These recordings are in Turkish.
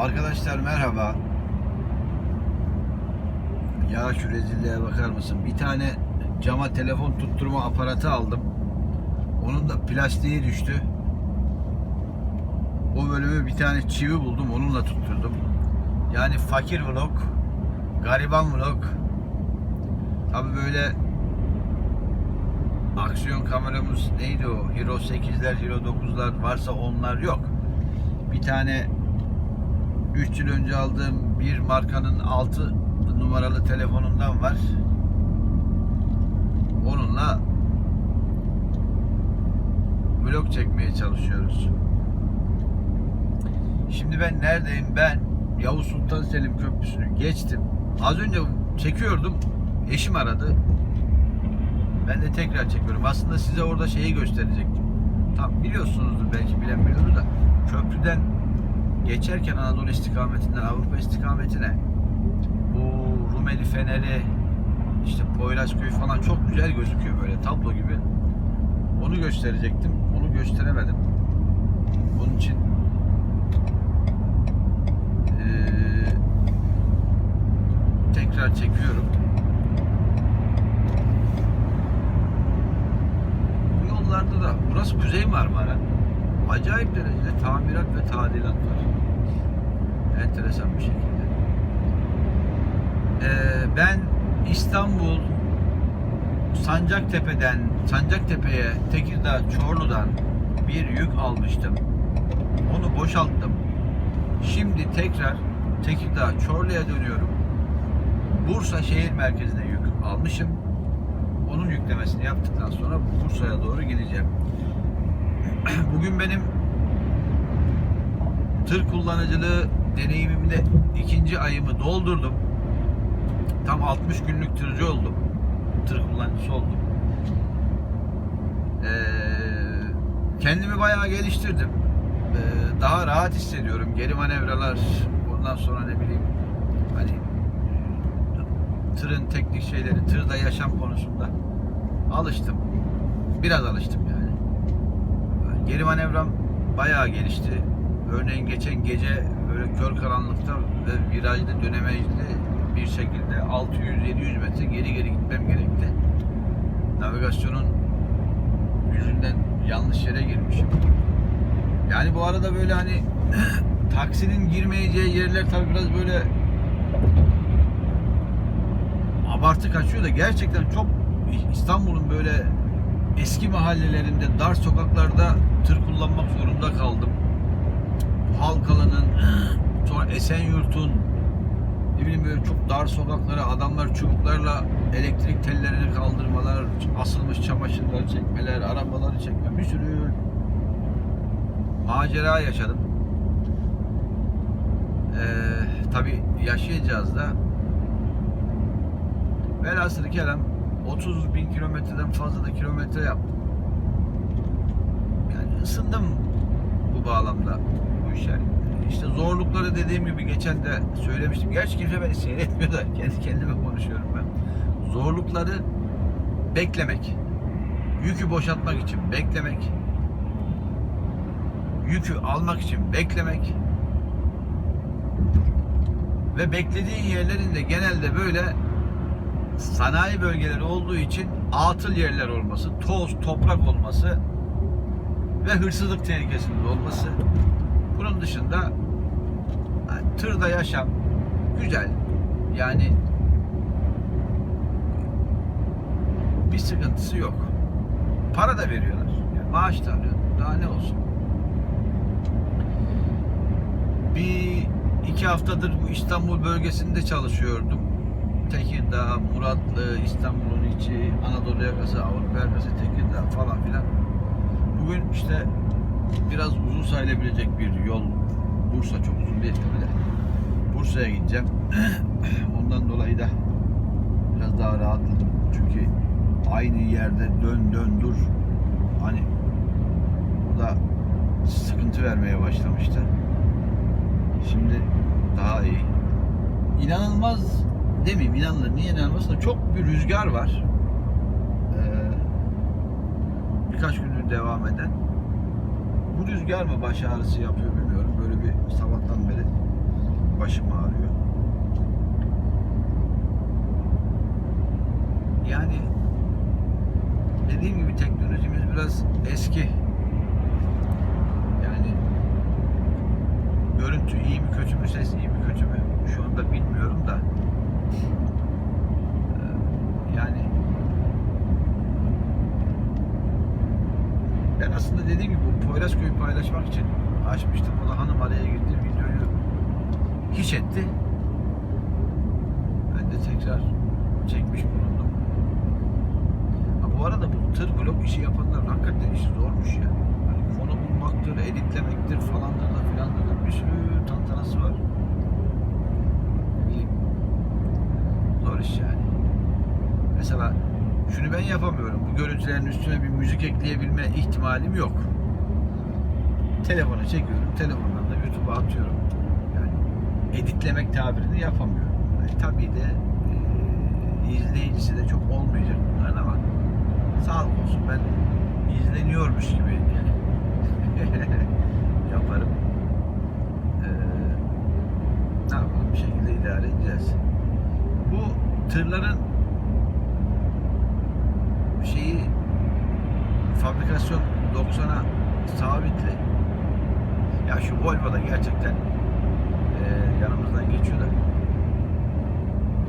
Arkadaşlar merhaba. Ya şu rezilliğe bakar mısın? Bir tane cama telefon tutturma aparatı aldım. Onun da plastiği düştü. O bölümü bir tane çivi buldum. Onunla tutturdum. Yani fakir vlog, gariban vlog. Tabi böyle aksiyon kameramız neydi o? Hero 8'ler, Hero 9'lar varsa onlar yok. Bir tane 3 yıl önce aldığım bir markanın 6 numaralı telefonundan var. Onunla vlog çekmeye çalışıyoruz. Şimdi ben neredeyim? Ben Yavuz Sultan Selim Köprüsü'nü geçtim. Az önce çekiyordum. Eşim aradı. Ben de tekrar çekiyorum. Aslında size orada şeyi gösterecektim. Tam biliyorsunuzdur belki bilen biliyordur da köprüden geçerken Anadolu istikametinden Avrupa istikametine bu Rumeli Feneri işte Poyrazköy falan çok güzel gözüküyor böyle tablo gibi. Onu gösterecektim. Onu gösteremedim. Bunun için eee, tekrar çekiyorum. Bu yollarda da burası Kuzey Marmara. Acayip derecede tamirat ve tadilat var. Enteresan bir şekilde. Ee, ben İstanbul Sancaktepe'den Sancaktepe'ye Tekirdağ Çorlu'dan bir yük almıştım. Onu boşalttım. Şimdi tekrar Tekirdağ Çorlu'ya dönüyorum. Bursa şehir merkezine yük almışım. Onun yüklemesini yaptıktan sonra Bursa'ya doğru gideceğim. Bugün benim tır kullanıcılığı deneyimimde ikinci ayımı doldurdum. Tam 60 günlük tırcı oldum. Tır kullanıcısı oldum. Ee, kendimi bayağı geliştirdim. Ee, daha rahat hissediyorum. Geri manevralar, ondan sonra ne bileyim hani tırın teknik şeyleri, tırda yaşam konusunda alıştım. Biraz alıştım yani. Geri manevram bayağı gelişti. Örneğin geçen gece böyle kör karanlıkta ve virajlı dönemecli bir şekilde 600-700 metre geri geri gitmem gerekti. Navigasyonun yüzünden yanlış yere girmişim. Yani bu arada böyle hani taksinin girmeyeceği yerler tabii biraz böyle abartı kaçıyor da gerçekten çok İstanbul'un böyle eski mahallelerinde dar sokaklarda tır kullanmak zorunda kaldım. Halkalı'nın sonra Esenyurt'un ne bileyim böyle çok dar sokaklara adamlar çubuklarla elektrik tellerini kaldırmalar, asılmış çamaşırları çekmeler, arabaları çekme bir sürü macera yaşadım. Ee, tabi yaşayacağız da velhasılı kelam 30 bin kilometreden fazla da kilometre yaptım. Yani ısındım bu bağlamda işe. İşte zorlukları dediğim gibi geçen de söylemiştim. Gerçi kimse beni seyretmiyor da kendi kendime konuşuyorum ben. Zorlukları beklemek. Yükü boşaltmak için beklemek. Yükü almak için beklemek. Ve beklediğin yerlerin de genelde böyle sanayi bölgeleri olduğu için atıl yerler olması, toz, toprak olması ve hırsızlık tehlikesinin olması. Bunun dışında tırda yaşam güzel. Yani bir sıkıntısı yok. Para da veriyorlar. Yani maaş da alıyor. Daha ne olsun. Bir iki haftadır bu İstanbul bölgesinde çalışıyordum. Tekirdağ, Muratlı, İstanbul'un içi, Anadolu yakası, Avrupa yakası, Tekirdağ falan filan. Bugün işte biraz uzun sayılabilecek bir yol. Bursa çok uzun değil tabii de. Bursa'ya gideceğim. Ondan dolayı da biraz daha rahatladım. Çünkü aynı yerde dön dön dur. Hani bu da sıkıntı vermeye başlamıştı. Şimdi daha iyi. İnanılmaz demeyeyim inanılır. Niye inanılmaz çok bir rüzgar var. Ee, birkaç gündür devam eden. Bu rüzgar mı baş ağrısı yapıyor bilmiyorum. Böyle bir sabahtan beri başım ağrıyor. Yani dediğim gibi teknolojimiz biraz eski. Yani görüntü iyi mi kötü mü, ses iyi mi kötü mü şu anda bilmiyorum da Ee, yani ben aslında dediğim Poyrazköy'ü paylaşmak için açmıştım. O da hanım araya girdi. Videoyu hiç etti. Ben de tekrar çekmiş bulundum. Ha, bu arada bu tır vlog işi yapanlar hakikaten işi zormuş ya. Hani konu bulmaktır, editlemektir falandır da filandır da bir sürü tantanası var. Zor iş yani. Mesela şunu ben yapamıyorum. Bu görüntülerin üstüne bir müzik ekleyebilme ihtimalim yok. Telefona çekiyorum. Telefondan da YouTube'a atıyorum. Yani editlemek tabirini yapamıyorum. E, tabii de e, izleyicisi de çok olmayacak bunların ama sağlık olsun ben izleniyormuş gibi yaparım. E, ne yapalım bir şekilde idare edeceğiz. Bu tırların şeyi fabrikasyon 90'a sabitli. Ya şu Volvo'da gerçekten e, yanımızdan geçiyor da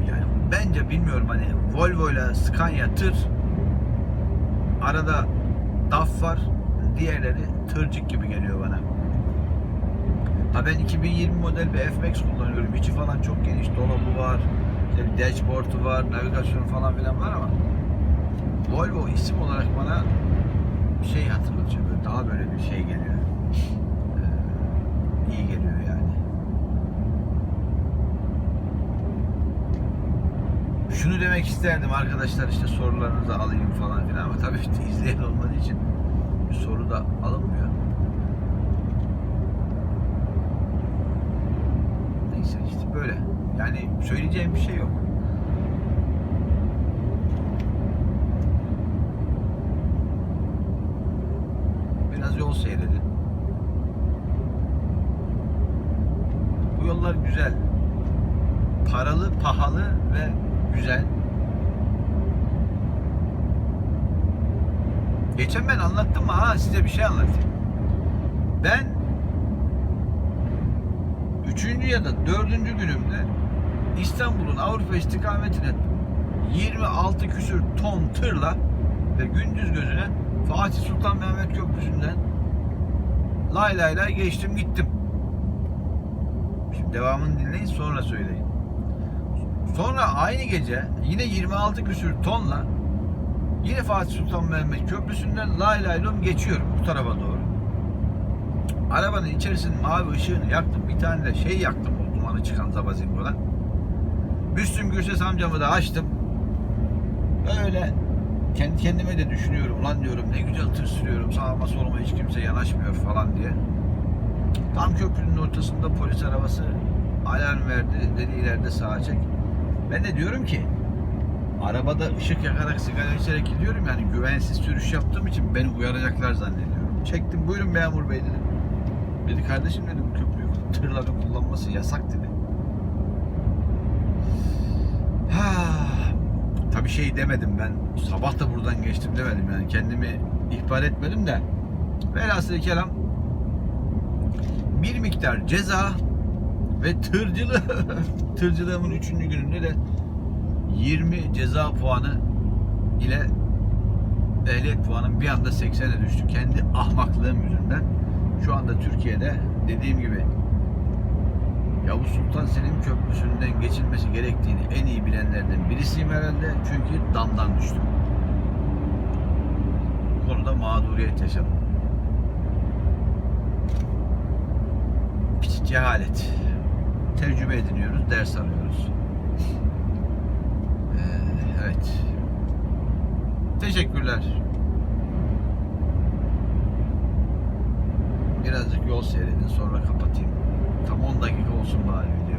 yani bence bilmiyorum hani Volvo ile Scania tır arada DAF var diğerleri tırcık gibi geliyor bana. Ha ben 2020 model bir F-Max kullanıyorum. İçi falan çok geniş. Dolabı var. İşte bir dashboard'u var. Navigasyon falan filan var ama Volvo isim olarak bana şey hatırlatıyor. Daha böyle bir şey geliyor. Ee, iyi geliyor yani. Şunu demek isterdim arkadaşlar işte sorularınızı alayım falan filan ama tabii işte izleyen olmadığı için bir soru da alınmıyor. Neyse işte böyle. Yani söyleyeceğim bir şey yok. Biraz yol seyredin. Bu yollar güzel. Paralı, pahalı ve güzel. Geçen ben anlattım mı? Ha size bir şey anlatayım. Ben üçüncü ya da dördüncü günümde İstanbul'un Avrupa istikametine 26 küsür ton tırla ve gündüz gözüne Fatih Sultan Mehmet Köprüsü'nden lay lay lay geçtim gittim. Şimdi devamını dinleyin sonra söyleyin. Sonra aynı gece yine 26 küsür tonla yine Fatih Sultan Mehmet Köprüsü'nden lay lay lom geçiyorum bu tarafa doğru. Arabanın içerisinin mavi ışığını yaktım. Bir tane de şey yaktım o dumanı çıkan zabazingodan. Müslüm Gürses amcamı da açtım. Öyle kendi kendime de düşünüyorum. Lan diyorum ne güzel tır sürüyorum. Sağıma soluma hiç kimse yanaşmıyor falan diye. Tam köprünün ortasında polis arabası alarm verdi. Dedi ileride sağa çek. Ben de diyorum ki arabada ışık yakarak sigara içerek gidiyorum yani güvensiz sürüş yaptığım için beni uyaracaklar zannediyorum. Çektim buyurun memur bey dedim. Dedi kardeşim dedi bu köprüyü tırların kullanması yasak dedi. Ha, tabii şey demedim ben. Sabah da buradan geçtim demedim yani. Kendimi ihbar etmedim de. Velhasıl kelam bir miktar ceza ve tırcılığı tırcılığımın üçüncü gününde de 20 ceza puanı ile ehliyet puanım bir anda 80'e düştü. Kendi ahmaklığım yüzünden. Şu anda Türkiye'de dediğim gibi Yavuz Sultan Selim Köprüsü'nden geçilmesi gerektiğini en iyi bilenlerden birisiyim herhalde. Çünkü damdan düştüm. Bu konuda mağduriyet yaşadım. Bir cehalet. Tecrübe ediniyoruz, ders alıyoruz. Ee, evet. Teşekkürler. Birazcık yol seyredin sonra kapatayım. Tam 10 dakika olsun bari.